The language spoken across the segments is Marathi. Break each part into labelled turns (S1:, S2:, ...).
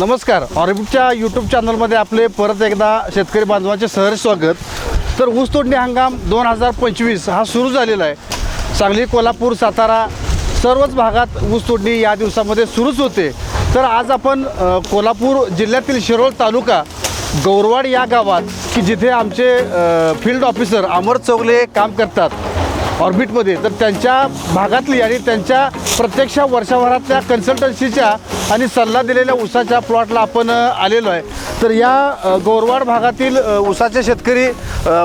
S1: नमस्कार. ऑर्बिटच्या यूट्यूब चॅनलमध्ये आपले परत एकदा शेतकरी बांधवांचे सहर्ष स्वागत. तर ऊस तोडणी हंगाम दोन हजार पंचवीस हा सुरू झालेला आहे. सांगली कोल्हापूर सातारा सर्वच भागात ऊस तोडणी या दिवसामध्ये सुरूच होते. तर आज आपण कोल्हापूर जिल्ह्यातील शिरोळ तालुका गौरवाड या गावात की जिथे आमचे फील्ड ऑफिसर अमर चौगले काम करतात ऑर्बिटमध्ये. तर त्यांच्या भागातली आणि त्यांच्या प्रत्यक्ष वर्षभरातल्या कन्सल्टन्सीच्या आणि सल्ला दिलेल्या ऊसाच्या प्लॉटला आपण आलेलो आहे. तर या गोरवाड भागातील ऊसाचे शेतकरी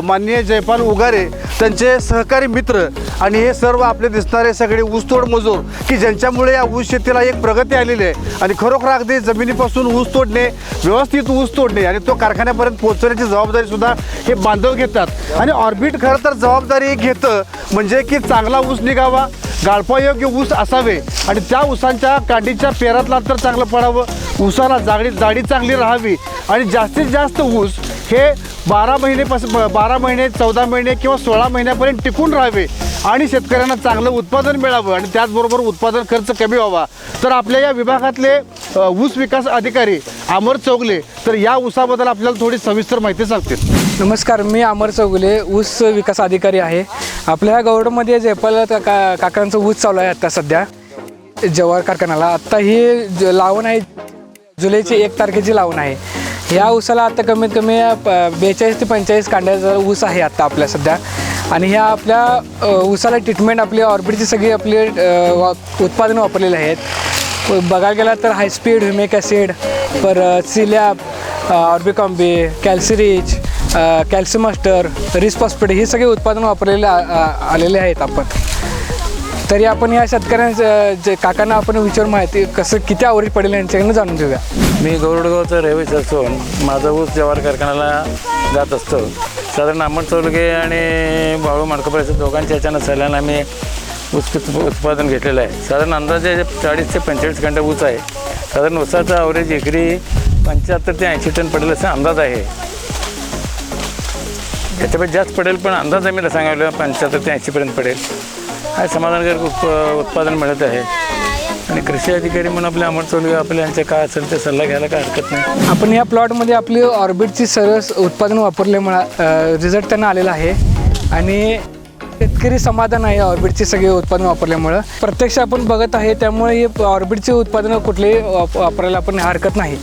S1: माननीय जयपाल उगारे त्यांचे सहकारी मित्र आणि हे सर्व आपले दिसणारे सगळे ऊसतोड मजूर की ज्यांच्यामुळे या ऊस शेतीला एक प्रगती आलेली आहे आणि खरोखर अगदी जमिनीपासून ऊस तोडणे व्यवस्थित ऊस तोडणे आणि तो कारखान्यापर्यंत पोहोचवण्याची जबाबदारी सुद्धा हे बांधव घेतात. आणि ऑर्बिट खरं तर जबाबदारी घेतं म्हणजे की चांगला ऊस निघावा गाळपायोग्य ऊस असावे आणि त्या ऊसांच्या कांडीच्या पेरातला तर चांगलं पडावं. ऊसाला जाडी जाडी चांगली राहावी आणि जास्तीत जास्त ऊस हे बारा महिनेपासून बारा महिने चौदा महिने किंवा सोळा महिन्यापर्यंत टिकून राहावे आणि शेतकऱ्यांना चांगलं उत्पादन मिळावं आणि त्याचबरोबर उत्पादन खर्च कमी व्हावा. तर आपल्या या विभागातले ऊस विकास अधिकारी अमर चौगले तर या ऊसाबद्दल आपल्याला थोडी सविस्तर माहिती सांगतील.
S2: नमस्कार मी अमर चौगुले ऊस विकास अधिकारी आहे. आपल्या गौरवमध्ये जयपाल का काकांचं ऊस चालू आहे आत्ता सध्या. जवाहर कारखान्याला. आत्ता ही ज- लावण आहे. जुलैची एक तारखेची लावण आहे. ह्या ऊसाला आत्ता कमीत कमी बेचाळीस ते पंचेचाळीस कांड्याचा ऊस आहे आत्ता आपल्या सध्या. आणि ह्या आपल्या ऊसाला ट्रीटमेंट आपली ऑर्बिटची सगळी आपली वा- उत्पादनं वापरलेली आहेत. बघायला गेला तर हायस्पीड ह्युमिक ॲसिड परत सिलॅप ऑर्बिकॉम्बी कॅल्सिरीज कॅल्सिमास्टर रिस फॉस्फेट हे सगळे उत्पादन वापरलेले आ- आलेले आहेत आपण. तरी आपण या शेतकऱ्यांच्या जे काकांना आपण विचार माहिती कसं किती आवडी पडेल यांच्याकडनं जाणून घेऊया.
S3: मी गौरडगावचा रहिवासी असून माझा ऊस जवार कारखान्याला जात असतो. साधारण अमर चौलगे आणि बाळू माडकपराचे दोघांच्या ह्याच्यानं सल्ल्यानं आम्ही ऊस उत्पादन घेतलेलं आहे. साधारण अंदाजे चाळीस ते पंचेचाळीस घंटे ऊस आहे. साधारण ऊसाचा अवरेज एकरी पंच्याहत्तर ते ऐंशी टन पडेल असा अंदाज आहे. त्याच्यापेक्षा जास्त पडेल पण अंदाज आम्ही सांगायला. पंच्याहत्तर ते ऐंशीपर्यंत पडेल. हा समाधानकारक उत्प उत्पादन मिळत आहे. आणि कृषी अधिकारी म्हणून आपल्या अमर आपले आपल्या काय असेल ते सल्ला घ्यायला काय हरकत नाही.
S2: आपण या प्लॉटमध्ये आपली ऑर्बिटची सरस उत्पादन वापरल्यामुळे रिझल्ट त्यांना आलेला आहे. आणि शेतकरी समाधान आहे ऑर्बिटचे सगळे उत्पादन वापरल्यामुळं. प्रत्यक्ष आपण बघत आहे त्यामुळे हे ऑर्बिटचे उत्पादनं कुठलेही वाप- वापरायला आपण हरकत नाही.